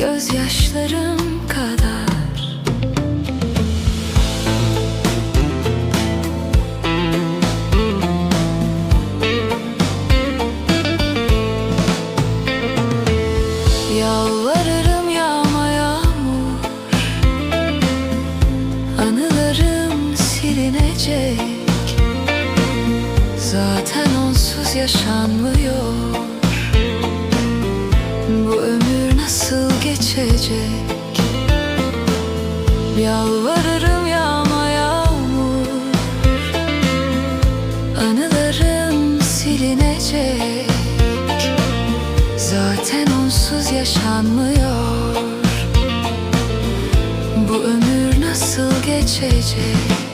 gözyaşlarım kadar. Yalvarırım yağma yağmur. Anılarım silinecek. Zaten onsuz yaşanmıyor geçecek. Yalvarırım yağma yağmur. Anılarım silinecek. Zaten onsuz yaşanmıyor. Bu ömür nasıl geçecek